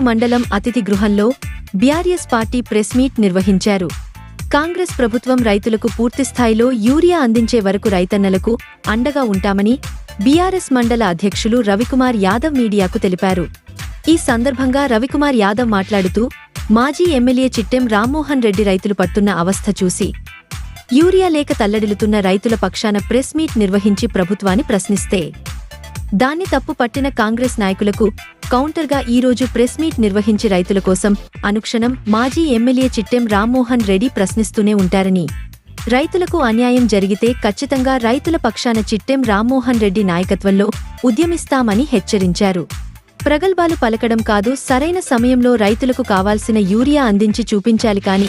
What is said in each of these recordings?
ఆత్మకూరు మండలం అతిథి గృహంలో బీఆర్ఎస్ పార్టీ ప్రెస్ మీట్ నిర్వహించారు. కాంగ్రెస్ ప్రభుత్వం రైతులకు పూర్తిస్థాయిలో యూరియా అందించే వరకు రైతన్నలకు అండగా ఉంటామని బీఆర్ఎస్ మండల అధ్యక్షులు రవికుమార్ యాదవ్ మీడియాకు తెలిపారు. ఈ సందర్భంగా రవికుమార్ యాదవ్ మాట్లాడుతూ మాజీ ఎమ్మెల్యే చిట్టెం రామ్మోహన్ రెడ్డి రైతులు పడుతున్న అవస్థ చూసి యూరియా లేక తల్లడిల్లుతున్న రైతుల పక్షాన ప్రెస్ మీట్ నిర్వహించి ప్రభుత్వాన్ని ప్రశ్నిస్తే దాన్ని తప్పు పట్టిన కాంగ్రెస్ నాయకులకు కౌంటర్గా ఈరోజు ప్రెస్ మీట్ నిర్వహించి రైతుల కోసం అనుక్షణం మాజీ ఎమ్మెల్యే చిట్టెం రామ్మోహన్ రెడ్డి ప్రశ్నిస్తూనే ఉంటారని. రైతులకు అన్యాయం జరిగితే ఖచ్చితంగా రైతుల పక్షాన చిట్టెం రామ్మోహన్ రెడ్డి నాయకత్వంలో ఉద్యమిస్తామని హెచ్చరించారు. ప్రగల్భాలు పలకడం కాదు సరైన సమయంలో రైతులకు కావాల్సిన యూరియా అందించి చూపించాలి కాని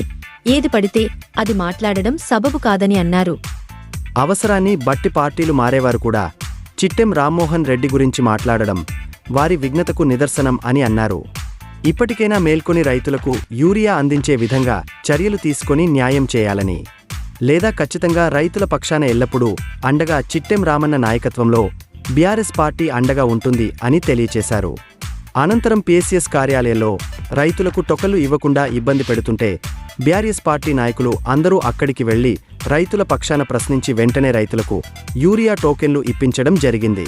ఏది పడితే అది మాట్లాడడం సబబు కాదని అన్నారు. అవసరాన్ని బట్టి పార్టీలు మారేవారు కూడా చిట్టెం రామ్మోహన్ రెడ్డి గురించి మాట్లాడడం వారి విఘ్నతకు నిదర్శనం అని అన్నారు. ఇప్పటికైనా మేల్కొని రైతులకు యూరియా అందించే విధంగా చర్యలు తీసుకొని న్యాయం చేయాలని. లేదా ఖచ్చితంగా రైతుల పక్షాన ఎల్లప్పుడూ అండగా చిట్టెం రామన్న నాయకత్వంలో బీఆర్ఎస్ పార్టీ అండగా ఉంటుంది అని తెలియచేశారు. అనంతరం పీఎస్ఎస్ కార్యాలయంలో రైతులకు టొకలు ఇవ్వకుండా ఇబ్బంది పెడుతుంటే బీఆర్ఎస్ పార్టీ నాయకులు అందరూ అక్కడికి వెళ్ళి రైతుల పక్షాన ప్రశ్నించి వెంటనే రైతులకు యూరియా టోకెన్లు ఇప్పించడం జరిగింది.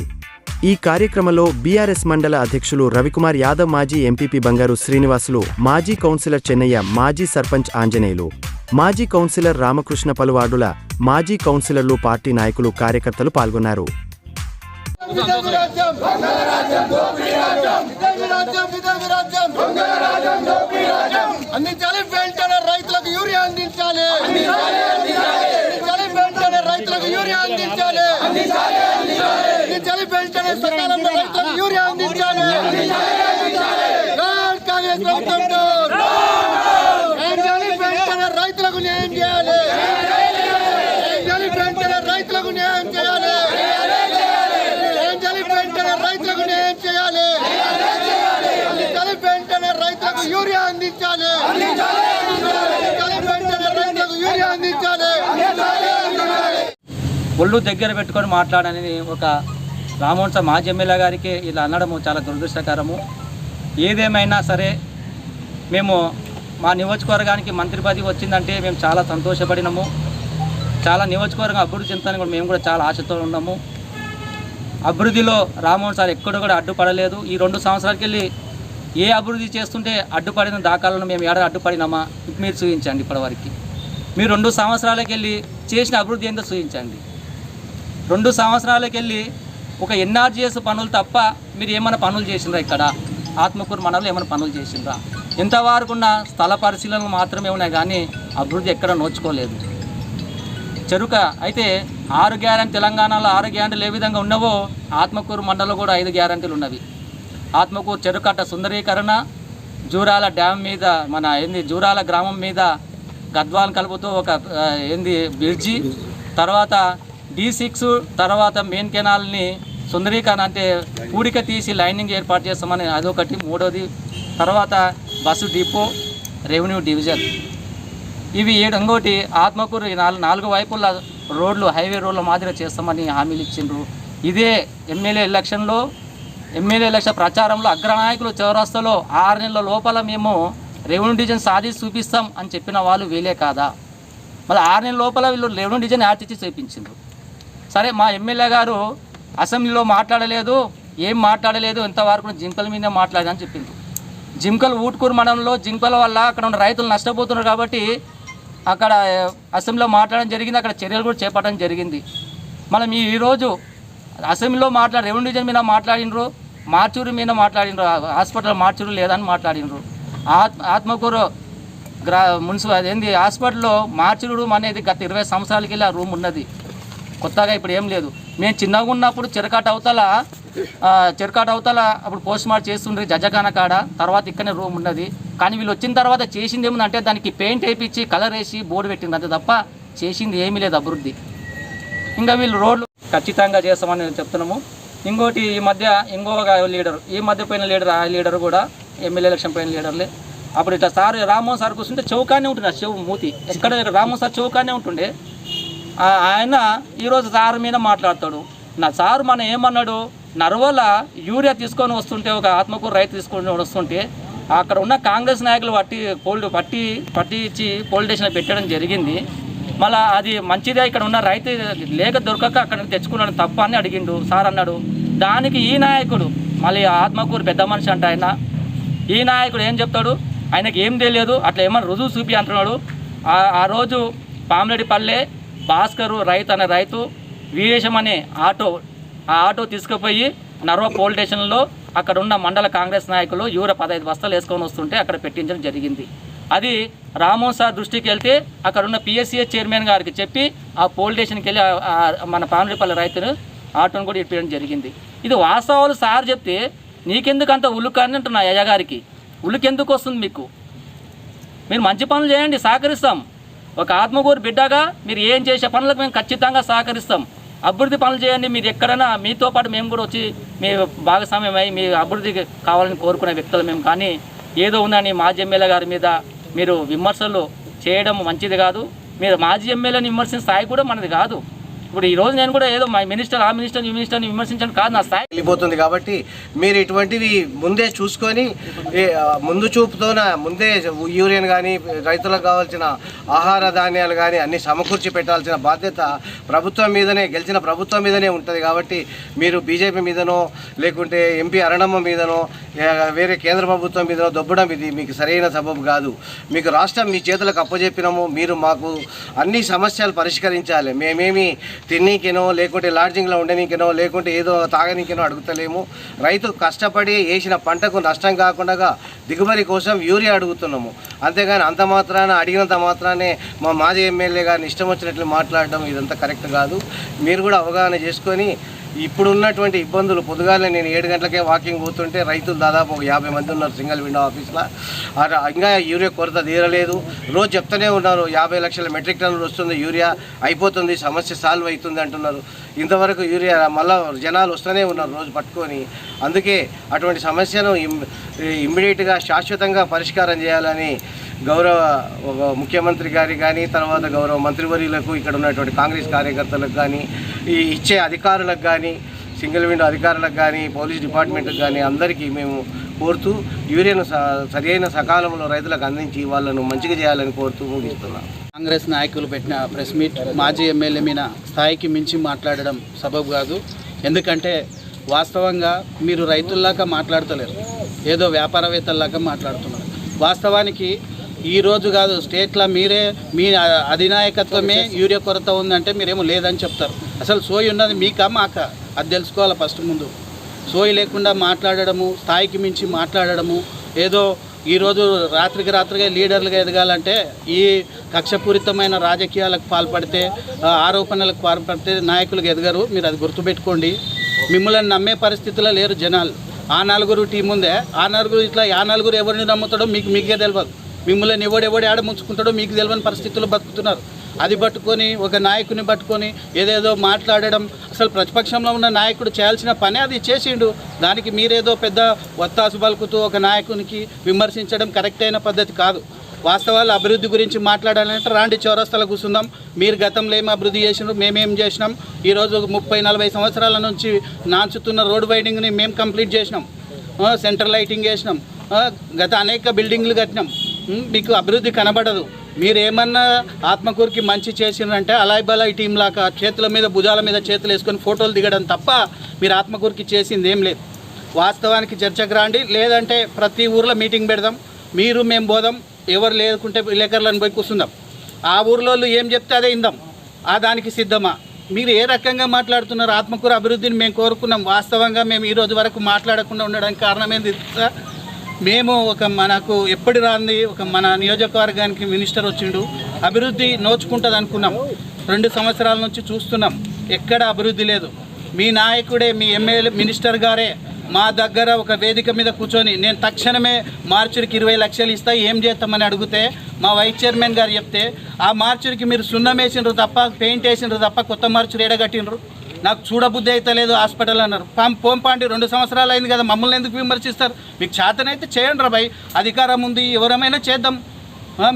ఈ కార్యక్రమంలో బీఆర్ఎస్ మండల అధ్యక్షులు రవికుమార్ యాదవ్ మాజీ ఎంపీపీ బంగారు శ్రీనివాసులు మాజీ కౌన్సిలర్ చెన్నయ్య మాజీ సర్పంచ్ ఆంజనేయులు మాజీ కౌన్సిలర్ రామకృష్ణ పలువార్డుల మాజీ కౌన్సిలర్లు పార్టీ నాయకులు కార్యకర్తలు పాల్గొన్నారు. అందించాలి రైతులకు యూరియా అందించాలి రైతులకు యూరియా అందించాలి. అందించాలి వెంటనే సకాలంలో రైతులకు యూరియా అందించాలి. కాంగ్రెస్ ప్రభుత్వం రైతులకు న్యాయం చేయాలి. రైతులకు న్యాయం చేయాలి. రైతులకు న్యాయం చేయాలి? రైతులకు యూరియా అందించాలి. అందించాలి వెంటనే రైతులకు యూరియా అందించాలి. ఒళ్ళు దగ్గర పెట్టుకొని మాట్లాడని ఒక రామోహన్ సార్ మాజీ ఎమ్మెల్యే గారికి ఇలా అనడము చాలా దురదృష్టకరము. ఏదేమైనా సరే మేము మా నియోజకవర్గానికి మంత్రి పదవి వచ్చిందంటే మేము చాలా సంతోషపడినాము. చాలా నియోజకవర్గం అభివృద్ధి చెందుతానికి కూడా మేము కూడా చాలా ఆశతో ఉన్నాము. అభివృద్ధిలో రామోహన్ సార్ ఎక్కడ కూడా అడ్డుపడలేదు. ఈ రెండు సంవత్సరాలకి వెళ్ళి ఏ అభివృద్ధి చేస్తుంటే అడ్డుపడిన దాఖలను మేము ఏడాది అడ్డుపడినామా మీరు చూపించండి ఇప్పటివరకు. మీరు రెండు సంవత్సరాలకి వెళ్ళి చేసిన అభివృద్ధి ఏందో చూపించండి. రెండు సంవత్సరాలకి వెళ్ళి ఒక ఎన్ఆర్జీఎస్ పనులు తప్ప మీరు ఏమైనా పనులు చేసిండ్రా ఇక్కడ? ఆత్మకూరు మనలో ఏమైనా పనులు చేసిండ్రా? ఇంతవరకు ఉన్న స్థల పరిశీలనలు మాత్రమే ఉన్నాయి కానీ అభివృద్ధి ఎక్కడ నోచుకోలేదు. చెరుక అయితే ఆరు గ్యారంటీ తెలంగాణలో ఆరు గ్యారంటీలు ఏ విధంగా ఉన్నవో ఆత్మకూరు మండలంలో కూడా ఐదు గ్యారంటీలు ఉన్నవి. ఆత్మకూరు చెరుకట్ట సుందరీకరణ జూరాల డ్యామ్ మీద మన ఏంది జూరాల గ్రామం మీద గద్వాలను కలుపుతూ ఒక ఏంది బ్రిడ్జి. తర్వాత డి సిక్స్ తర్వాత మెయిన్ కెనాల్ని సుందరీకరణ అంటే పూడిక తీసి లైనింగ్ ఏర్పాటు చేస్తామని అదొకటి. మూడోది తర్వాత బస్సు డిపో రెవెన్యూ డివిజన్ ఇవి ఏడు ఇంకోటి ఆత్మకూరు ఈ నాలుగు నాలుగు వైపుల రోడ్లు హైవే రోడ్ల మాదిరిగా చేస్తామని హామీలు ఇచ్చిండ్రు. ఇదే ఎమ్మెల్యే ఎలక్షన్లో ఎమ్మెల్యే ఎలక్షన్ ప్రచారంలో అగ్రనాయకులు చౌరస్తాలో ఆరు నెలల లోపల మేము రెవెన్యూ డివిజన్ సాధించి చూపిస్తాం అని చెప్పిన వాళ్ళు వీలే కాదా? మళ్ళీ ఆరు నెలల లోపల వీళ్ళు రెవెన్యూ డివిజన్ యాడ్ ఇచ్చి చూపించిండ్రు. సరే మా ఎమ్మెల్యే గారు అసెంబ్లీలో మాట్లాడలేదు ఏం మాట్లాడలేదు ఇంతవరకు జింకల మీద మాట్లాడదని చెప్పింది. జింకలు ఊటుకూరు మండలంలో జింకల వల్ల అక్కడ ఉన్న రైతులు నష్టపోతున్నారు కాబట్టి అక్కడ అసెంబ్లీలో మాట్లాడడం జరిగింది అక్కడ చర్యలు కూడా చేపట్టడం జరిగింది. మనం ఈరోజు అసెంబ్లీలో మాట్లాడి రెవెన్యూ డివిజన్ మీద మాట్లాడినరు మార్చూరు మీద మాట్లాడినరు హాస్పిటల్ మార్చూరు లేదని మాట్లాడినరు. ఆత్ ఆత్మకూరు గ్రా మున్సిపల్ అదేంది హాస్పిటల్లో మార్చుడు అనేది గత ఇరవై సంవత్సరాలకి వెళ్ళి ఆ రూమ్ ఉన్నది. కొత్తగా ఇప్పుడు ఏం లేదు. మేము చిన్నగా ఉన్నప్పుడు చిరకాట అవతల చిరకాట అవతల అప్పుడు పోస్ట్ మార్టం చేస్తుండ్రి జజగాన కాడ. తర్వాత ఇక్కడనే రూమ్ ఉన్నది. కానీ వీళ్ళు వచ్చిన తర్వాత చేసింది ఏముందంటే దానికి పెయింట్ వేయించి కలర్ వేసి బోర్డు పెట్టింది. అంతే తప్ప చేసింది ఏమీ లేదు అభివృద్ధి. ఇంకా వీళ్ళు రోడ్లు ఖచ్చితంగా చేస్తామని నేను చెప్తున్నాము. ఇంకోటి ఈ మధ్య ఇంకొక లీడర్ ఈ మధ్య పోయిన లీడర్ ఆ లీడర్ కూడా ఎమ్మెల్యే ఎలక్షన్ పోయిన లీడర్లే. అప్పుడు ఇట్లా సార్ రామ్మోహన్ సార్ కూర్చుంటే చౌకానే ఉంటుంది ఆ చెవు మూతి. ఎక్కడ రామ్మోహన్ సార్ చౌకానే ఉంటుండే. ఆయన ఈరోజు సార్ మీద మాట్లాడతాడు. నా సార్ మన ఏమన్నాడు? నర్వల యూరియా తీసుకొని వస్తుంటే ఒక ఆత్మకూరు రైతు తీసుకొని వస్తుంటే అక్కడ ఉన్న కాంగ్రెస్ నాయకులు పట్టి పోల్డ్ పట్టి పట్టి ఇచ్చి పోలీస్ స్టేషన్లో పెట్టడం జరిగింది. మళ్ళీ అది మంచిదే ఇక్కడ ఉన్న రైతు లేక దొరకక అక్కడ తెచ్చుకున్నాడు తప్ప అని అడిగిండు సార్ అన్నాడు. దానికి ఈ నాయకుడు మళ్ళీ ఆత్మకూరు పెద్ద మనిషి అంట ఆయన. ఈ నాయకుడు ఏం చెప్తాడు? ఆయనకి ఏం తెలియదు అట్లా ఏమన్నా రుజువు చూపి అంటున్నాడు ఆ- ఆ రోజు పామిరెడ్డిపల్లె భాస్కరు రైతు అనే రైతు వీరేశం అనే ఆటో ఆ ఆటో తీసుకుపోయి నర్వ పోల్ స్టేషన్లో అక్కడ ఉన్న మండల కాంగ్రెస్ నాయకులు యూర పదహైదు బస్తాలు వేసుకొని వస్తుంటే అక్కడ పెట్టించడం జరిగింది. అది రామోహన్ సార్ దృష్టికి వెళ్తే అక్కడ ఉన్న పిఎస్సిఎస్ చైర్మన్ గారికి చెప్పి ఆ పోల్ స్టేషన్కి వెళ్ళి మన పామిడిపల్లి రైతును ఆటోను కూడా ఇప్పించడం జరిగింది. ఇది వాస్తవాలు సార్ చెప్తే నీకెందుకు అంత ఉలుకు అని అంటున్నా అయ్యగారికి ఉలుకెందుకు వస్తుంది మీకు? మీరు మంచి పనులు చేయండి సహకరిస్తాం. ఒక ఆత్మకూరు బిడ్డగా మీరు ఏం చేసే పనులకు మేము ఖచ్చితంగా సహకరిస్తాం. అభివృద్ధి పనులు చేయండి మీరు ఎక్కడైనా మీతో పాటు మేము కూడా వచ్చి మీ భాగస్వామ్యం అయి మీ అభివృద్ధి కావాలని కోరుకునే వ్యక్తులు మేము. కానీ ఏదో ఉందని మాజీ ఎమ్మెల్యే గారి మీద మీరు విమర్శలు చేయడం మంచిది కాదు. మీరు మాజీ ఎమ్మెల్యేని విమర్శించిన స్థాయి కూడా మనది కాదు. ఇప్పుడు ఈ రోజు నేను కూడా ఏదో మా మినిస్టర్ ఆ మినిస్టర్ ఈ మినిస్టర్ని విమర్శించడం కాదు నా స్థాయి వెళ్ళిపోతుంది కాబట్టి మీరు ఇటువంటివి ముందే చూసుకొని ముందు చూపుతోన ముందే యూరియన్ కానీ రైతులకు కావాల్సిన ఆహార ధాన్యాలు కానీ అన్ని సమకూర్చి పెట్టాల్సిన బాధ్యత ప్రభుత్వం మీదనే గెలిచిన ప్రభుత్వం మీదనే ఉంటుంది కాబట్టి మీరు బీజేపీ మీదనో లేకుంటే ఎంపీ అరణమ్మ మీదనో వేరే కేంద్ర ప్రభుత్వం మీదనో దొబ్బడం ఇది మీకు సరైన సబబు కాదు. మీకు రాష్ట్రం మీ చేతులకు అప్పజెప్పినాము మీరు మాకు అన్ని సమస్యలు పరిష్కరించాలి. మేమేమి తిన్నీకినో లేకుంటే లాడ్జింగ్లో ఉండనీకినో లేకుంటే ఏదో తాగనీకినో అడుగుతలేము. రైతు కష్టపడి వేసిన పంటకు నష్టం కాకుండా దిగుబడి కోసం యూరియా అడుగుతున్నాము. అంతేగాని అంత మాత్రాన అడిగినంత మాత్రానే మా మాజీ ఎమ్మెల్యే గారిని ఇష్టం వచ్చినట్లు మాట్లాడడం ఇదంతా కరెక్ట్ కాదు. మీరు కూడా అవగాహన చేసుకొని ఇప్పుడు ఉన్నటువంటి ఇబ్బందులు. పొద్దుగాలే నేను ఏడు గంటలకే వాకింగ్ పోతుంటే రైతులు దాదాపు ఒక యాభై మంది ఉన్నారు సింగిల్ విండో ఆఫీస్లో ఆ- ఇంకా యూరియా కొరత తీరలేదు. రోజు చెప్తూనే ఉన్నారు యాభై లక్షల మెట్రిక్ టన్నులు వస్తుంది యూరియా అయిపోతుంది సమస్య సాల్వ్ అవుతుంది అంటున్నారు. ఇంతవరకు యూరియా మళ్ళీ జనాలు వస్తూనే ఉన్నారు రోజు పట్టుకొని. అందుకే అటువంటి సమస్యను ఇమ్మీడియట్గా శాశ్వతంగా పరిష్కారం చేయాలని గౌరవ ముఖ్యమంత్రి గారి కానీ తర్వాత గౌరవ మంత్రివర్యులకు ఇక్కడ ఉన్నటువంటి కాంగ్రెస్ కార్యకర్తలకు కానీ ఈ ఇచ్చే అధికారులకు కానీ సింగిల్ విండో అధికారులకు కానీ పోలీస్ డిపార్ట్మెంట్కి కానీ అందరికీ మేము కోరుతూ యూరియాను సరైన సకాలంలో రైతులకు అందించి వాళ్ళను మంచిగా చేయాలని కోరుతూ ముగిస్తున్నాం. కాంగ్రెస్ నాయకులు పెట్టిన ప్రెస్ మీట్ మాజీ ఎమ్మెల్యే మీద స్థాయికి మించి మాట్లాడడం సబబు కాదు. ఎందుకంటే వాస్తవంగా మీరు రైతుల్లాగా మాట్లాడతలేరు. ఏదో వ్యాపారవేత్తల్లాగా మాట్లాడుతున్నారు. వాస్తవానికి ఈ రోజు కాదు స్టేట్లో మీరే మీ అధినాయకత్వమే యూరియా కొరత ఉందంటే మీరేమో లేదని చెప్తారు. అసలు సోయి ఉన్నది మీకా మాకా? అది తెలుసుకోవాలి ఫస్ట్ ముందు. సోయి లేకుండా మాట్లాడడము స్థాయికి మించి మాట్లాడడము ఏదో ఈరోజు రాత్రికి రాత్రిగా లీడర్లుగా ఎదగాలంటే ఈ కక్షపూరితమైన రాజకీయాలకు పాల్పడితే ఆరోపణలకు పాల్పడితే నాయకులకు ఎదగరు. మీరు అది గుర్తుపెట్టుకోండి. మిమ్మల్ని నమ్మే పరిస్థితిలో లేరు జనాలు. ఆ నలుగురు టీం ఉందే. ఆ నలుగురు ఇట్లా ఆ నలుగురు ఎవరిని నమ్ముతాడో మీకు మీకే తెలియదు మిమ్మల్ని ఎవడెవడు ఆడ ముంచుకుంటాడో మీకు తెలియని పరిస్థితుల్లో బతుకుతున్నారు. అది పట్టుకొని ఒక నాయకుని పట్టుకొని ఏదేదో మాట్లాడడం అసలు ప్రతిపక్షంలో ఉన్న నాయకుడు చేయాల్సిన పని అది చేసిండు. దానికి మీరేదో పెద్ద ఒత్తాసు పలుకుతూ ఒక నాయకునికి విమర్శించడం కరెక్ట్ అయిన పద్ధతి కాదు. వాస్తవాలు అభివృద్ధి గురించి మాట్లాడాలంటే రాండి చౌరస్తాలో కూర్చుందాం. మీరు గతంలో ఏం అభివృద్ధి చేసినారు మేమేం చేసినాం? ఈరోజు ముప్పై నలభై సంవత్సరాల నుంచి నాంచుతున్న రోడ్ వైడింగ్ని మేము కంప్లీట్ చేసినాం. సెంటర్ లైటింగ్ వేసినాం. గత అనేక బిల్డింగ్లు కట్టినాం. మీకు అభివృద్ధి కనబడదు. మీరు ఏమన్నా ఆత్మకూరికి మంచి చేసినంటే అలాయ్ బలాయ్ టీం లాగా చేతుల మీద భుజాల మీద చేతులు వేసుకొని ఫోటోలు దిగడం తప్ప మీరు ఆత్మకూరికి చేసింది ఏం లేదు. వాస్తవానికి చర్చకు రాండి. లేదంటే ప్రతి ఊర్లో మీటింగ్ పెడదాం. మీరు మేము పోదాం. ఎవరు లేకుంటే విలేకరులను పోయి కూర్చుందాం. ఆ ఊర్లోళ్ళు ఏం చెప్తే అదే ఇందాం. ఆ దానికి సిద్ధమా? మీరు ఏ రకంగా మాట్లాడుతున్నారు? ఆత్మకూర అభివృద్ధిని మేము కోరుకున్నాం. వాస్తవంగా మేము ఈ రోజు వరకు మాట్లాడకుండా ఉండడానికి కారణం ఏంది మేము ఒక మనకు ఎప్పటి రాంది ఒక మన నియోజకవర్గానికి మినిస్టర్ వచ్చిండు. అభివృద్ధి నోచుకుంటుంది అనుకున్నాం రెండు సంవత్సరాల నుంచి చూస్తున్నాం. ఎక్కడ అభివృద్ధి లేదు. మీ నాయకుడే మీ ఎమ్మెల్యే మినిస్టర్ గారే మా దగ్గర ఒక వేదిక మీద కూర్చొని నేను తక్షణమే మార్చురికి ఇరవై లక్షలు ఇస్తా ఏం చేస్తామని అడిగితే మా వైస్ చైర్మన్ గారు చెప్తే ఆ మార్చురికి మీరు సున్నం వేసిండ్రు తప్ప పెయింట్ వేసిండ్రు తప్ప కొత్త మార్చురు ఎడగట్టినరు నాకు చూడబుద్ధి అయితే లేదు హాస్పిటల్ అన్నారు. పోంపాండి రెండు సంవత్సరాలు అయింది కదా మమ్మల్ని ఎందుకు విమర్శిస్తారు? మీకు చేతనైతే చేయండి రా భయ్ అధికారం ఉంది ఎవరమైనా చేద్దాం.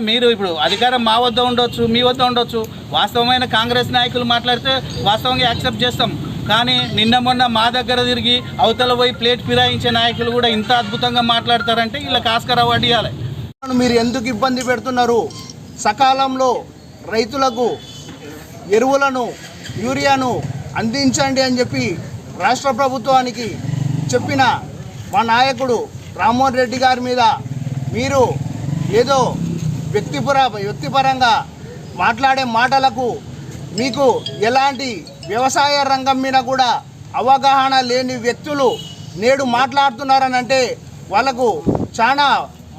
మీరు ఇప్పుడు అధికారం మా వద్ద ఉండొచ్చు మీ వద్ద ఉండొచ్చు. వాస్తవమైన కాంగ్రెస్ నాయకులు మాట్లాడితే వాస్తవంగా యాక్సెప్ట్ చేస్తాం. కానీ నిన్న మొన్న మా దగ్గర తిరిగి అవతల పోయి ప్లేట్ ఫిరాయించే నాయకులు కూడా ఇంత అద్భుతంగా మాట్లాడతారంటే వీళ్ళకి ఆస్కార్ అవార్డు ఇవ్వాలి మీరు ఎందుకు ఇబ్బంది పెడుతున్నారు? సకాలంలో రైతులకు ఎరువులను యూరియాను అందించండి అని చెప్పి రాష్ట్ర ప్రభుత్వానికి చెప్పిన మా నాయకుడు రామ్మోహన్ రెడ్డి గారి మీద మీరు ఏదో వ్యక్తిపర వ్యక్తిపరంగా మాట్లాడే మాటలకు మీకు ఎలాంటి వ్యవసాయ రంగం మీద కూడా అవగాహన లేని వ్యక్తులు నేడు మాట్లాడుతున్నారని అంటే వాళ్ళకు చాలా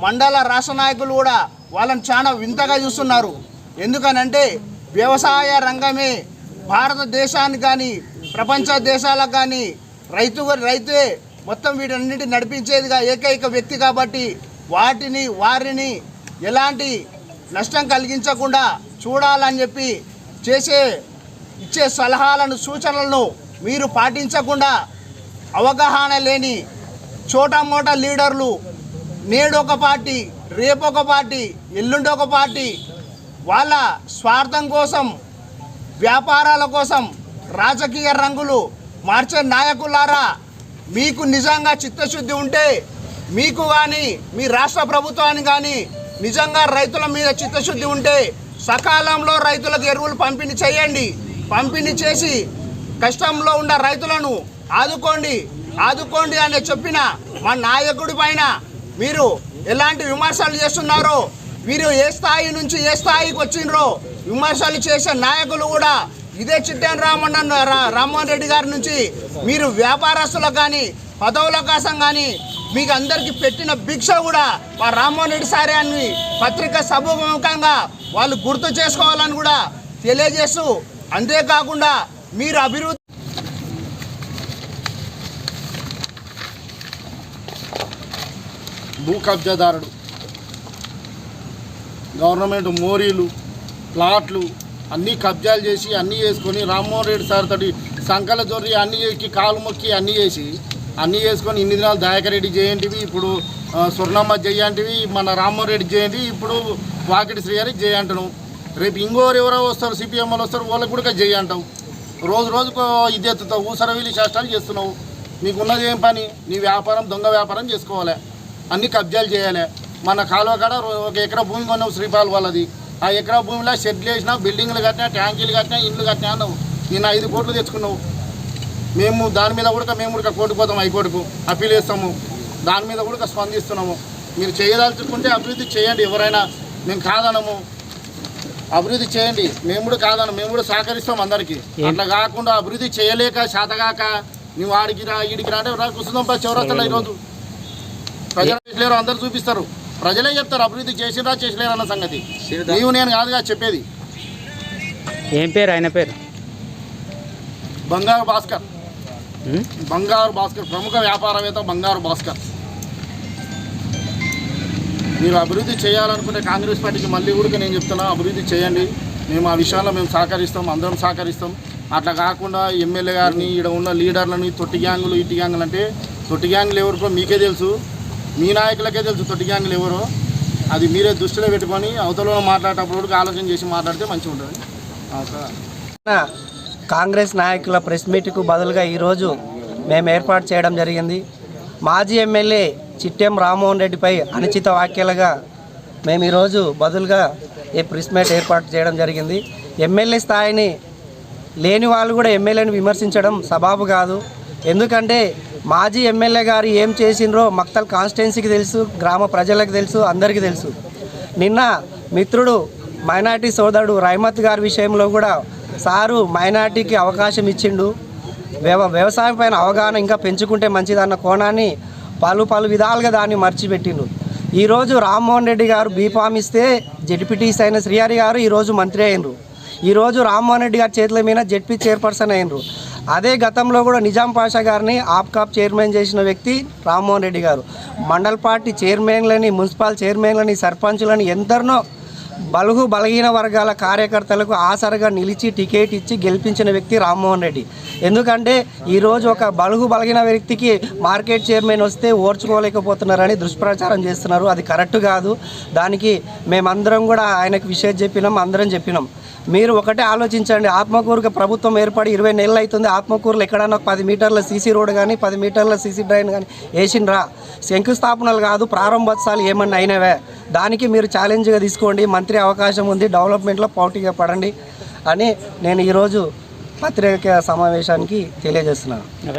మండల రాష్ట్ర నాయకులు కూడా వాళ్ళని చాలా వింతగా చూస్తున్నారు. ఎందుకనంటే వ్యవసాయ రంగమే భారతదేశానికి కానీ ప్రపంచ దేశాలకు కానీ రైతు రైతే మొత్తం వీటన్నిటి నడిపించేదిగా ఏకైక వ్యక్తి కాబట్టి వాటిని వారిని ఎలాంటి నష్టం కలిగించకుండా చూడాలని చెప్పి చేసే ఇచ్చే సలహాలను సూచనలను మీరు పాటించకుండా అవగాహన లేని చోటమోట లీడర్లు నేడు ఒక పార్టీ రేపు ఒక పార్టీ ఎల్లుండి ఒక పార్టీ వాళ్ళ స్వార్థం కోసం వ్యాపారాల కోసం రాజకీయ రంగులు మార్చే నాయకులారా మీకు నిజంగా చిత్తశుద్ధి ఉంటే మీకు కానీ మీ రాష్ట్ర ప్రభుత్వానికి కానీ నిజంగా రైతుల మీద చిత్తశుద్ధి ఉంటే సకాలంలో రైతులకు ఎరువులు పంపిణీ చేయండి. పంపిణీ చేసి కష్టంలో ఉన్న రైతులను ఆదుకోండి. ఆదుకోండి అని చెప్పిన మా నాయకుడి పైన మీరు ఎలాంటి విమర్శలు చేస్తున్నారో వీరు ఏ స్థాయి నుంచి ఏ స్థాయికి వచ్చిండ్రో విమర్శలు చేసే నాయకులు కూడా ఇదే చిట్టాన్ రామన్న రా- రామ్మోహన్ రెడ్డి గారి నుంచి మీరు వ్యాపారస్తులకు కానీ పదవుల కోసం కానీ మీకు అందరికి పెట్టిన భిక్ష కూడా మా రామ్మోహన్ రెడ్డి సారే అని పత్రిక సభముఖంగా వాళ్ళు గుర్తు చేసుకోవాలని కూడా తెలియజేస్తూ అంతేకాకుండా మీరు అభివృద్ధి భూ కబ్జాదారుడు గవర్నమెంట్ మోరీలు ప్లాట్లు అన్నీ కబ్జాలు చేసి అన్నీ చేసుకొని రామ్మోహన్ రెడ్డి సార్ తోటి సంకల జొర్రి అన్నీ చేసి కాలు మొక్కి అన్నీ చేసి అన్నీ చేసుకొని ఇన్ని దినాలు దయాకర్ రెడ్డి చేయంటివి ఇప్పుడు స్వర్ణమ్మ చేయంటివి మన రామ్మోహన్ రెడ్డి చేయండి ఇప్పుడు వాకిటి శ్రీహరి జయ రేపు ఇంకోరు ఎవరో వస్తారు సిపిఎంఎల్ వస్తారు వాళ్ళకి కూడా చేయంటావు రోజు రోజుకు ఇది ఎత్తుతావు ఊసరవీలి వీళ్ళు చేష్టాలు చేస్తున్నావు. నీకున్నది ఏం పని? నీ వ్యాపారం దొంగ వ్యాపారం చేసుకోవాలి. అన్ని కబ్జాలు చేయాలి. మన కాలువ కాడ ఒక ఎకరా భూమి కొన్నావు శ్రీపాల్ వాళ్ళది. ఆ ఎకరా భూమిలో షెడ్లు వేసినా బిల్డింగ్లు కట్టినా ట్యాంకీలు కట్టినా ఇండ్లు కట్టినా అన్నావు. నేను ఐదు కోట్లు తెచ్చుకున్నావు. మేము దాని మీద కూడా మేము కూడా కోర్టుకు పోతాం హైకోర్టుకు. అప్పీల్ చేస్తాము. దాని మీద కూడా స్పందిస్తున్నాము. మీరు చేయదలుచుకుంటే అభివృద్ధి చేయండి ఎవరైనా. మేము కాదనము. అభివృద్ధి చేయండి. మేము కూడా కాదను మేము కూడా సహకరిస్తాం అందరికీ. అట్లా కాకుండా అభివృద్ధి చేయలేక శాతగాక నువ్వు ఆడికి రా ఈడికి రా అంటే కుసుదంప చౌరస్తలో ఈరోజు. ప్రజలు అందరు చూపిస్తారు. ప్రజలే చెప్తారు అభివృద్ధి చేసిరా చేసలేరు అన్న సంగతి. నీవు నేను కాదుగా చెప్పేది. ఏం పేరు ఆయన పేరు? బంగారు భాస్కర్? బంగారు భాస్కర్ ప్రముఖ వ్యాపారవేత్త బంగారు భాస్కర్. మీరు అభివృద్ధి చేయాలనుకుంటే కాంగ్రెస్ పార్టీకి మళ్ళీ కూడా నేను చెప్తున్నా అభివృద్ధి చేయండి. మేము ఆ విషయాల్లో మేము సహకరిస్తాం అందరం సహకరిస్తాం. అట్లా కాకుండా ఎమ్మెల్యే గారిని ఇక్కడ ఉన్న లీడర్లని తొట్టి గ్యాంగులు ఇటు గ్యాంగులు అంటే తొట్టి గ్యాంగులు ఎవరికో మీకే తెలుసు. మీ నాయకులకే తెలుసు తొట్టి గ్యాంగులు ఎవరో. అది మీరే దృష్టిలో పెట్టుకొని అవతల మాట్లాడేటప్పుడు ఆలోచన చేసి మాట్లాడితే మంచిగా ఉంటుంది. కాంగ్రెస్ నాయకుల ప్రెస్ మీట్కు బదులుగా ఈరోజు మేము ఏర్పాటు చేయడం జరిగింది. మాజీ ఎమ్మెల్యే చిట్టెం రామ్మోహన్ రెడ్డిపై అనుచిత వ్యాఖ్యలుగా మేము ఈరోజు బదులుగా ఈ ప్రెస్ మీట్ ఏర్పాటు చేయడం జరిగింది. ఎమ్మెల్యే స్థాయిని లేని వాళ్ళు కూడా ఎమ్మెల్యేని విమర్శించడం సబాబు కాదు. ఎందుకంటే మాజీ ఎమ్మెల్యే గారు ఏం చేసిండ్రో మక్తల్ కాన్స్టిట్యున్సీకి తెలుసు గ్రామ ప్రజలకు తెలుసు అందరికీ తెలుసు. నిన్న మిత్రుడు మైనార్టీ సోదరుడు రైమత్ గారి విషయంలో కూడా సారు మైనార్టీకి అవకాశం ఇచ్చిండు. వ్యవ వ్యవసాయం పైన అవగాహన ఇంకా పెంచుకుంటే మంచిదన్న కోణాన్ని పలు పలు విధాలుగా దాన్ని మర్చిపెట్టిండు. ఈరోజు రామ్మోహన్ రెడ్డి గారు బీఫామ్ ఇస్తే జడ్పీటీసీ అయిన శ్రీహరి గారు ఈరోజు మంత్రి అయినరు. ఈరోజు రామ్మోహన్ రెడ్డి గారి చేతుల మీద జడ్పీ చైర్పర్సన్ అయినరు. అదే గతంలో కూడా నిజాం పాషా గారిని ఆప్కాప్ చైర్మన్ చేసిన వ్యక్తి రామ్మోహన్ రెడ్డి గారు. మండల్ పార్టీ చైర్మన్లని మున్సిపల్ చైర్మన్లని సర్పంచులని ఎందరినో బలుగు బలహీన వర్గాల కార్యకర్తలకు ఆసరగా నిలిచి టికెట్ ఇచ్చి గెలిపించిన వ్యక్తి రామ్మోహన్ రెడ్డి. ఎందుకంటే ఈరోజు ఒక బలుగు బలహీన వ్యక్తికి మార్కెట్ చైర్మన్ వస్తే ఓర్చుకోలేకపోతున్నారని దుష్ప్రచారం చేస్తున్నారు. అది కరెక్ట్ కాదు. దానికి మేమందరం కూడా ఆయనకు విషయం చెప్పినాం అందరం చెప్పినాం. మీరు ఒకటే ఆలోచించండి. ఆత్మకూరుకి ప్రభుత్వం ఏర్పడి ఇరవై నెలలు అవుతుంది. ఆత్మకూరులో ఎక్కడైనా ఒక పది మీటర్ల సీసీ రోడ్ కానీ పది మీటర్ల సీసీ డ్రైన్ కానీ వేసిండ్రా. శంకుస్థాపనలు కాదు ప్రారంభోత్సవాలు ఏమన్నా అయినవే. దానికి మీరు ఛాలెంజ్గా తీసుకోండి. మంత్రి అవకాశం ఉంది. డెవలప్మెంట్లో పోటీగా పడండి అని నేను ఈరోజు పత్రిక సమావేశానికి తెలియజేస్తున్నాను.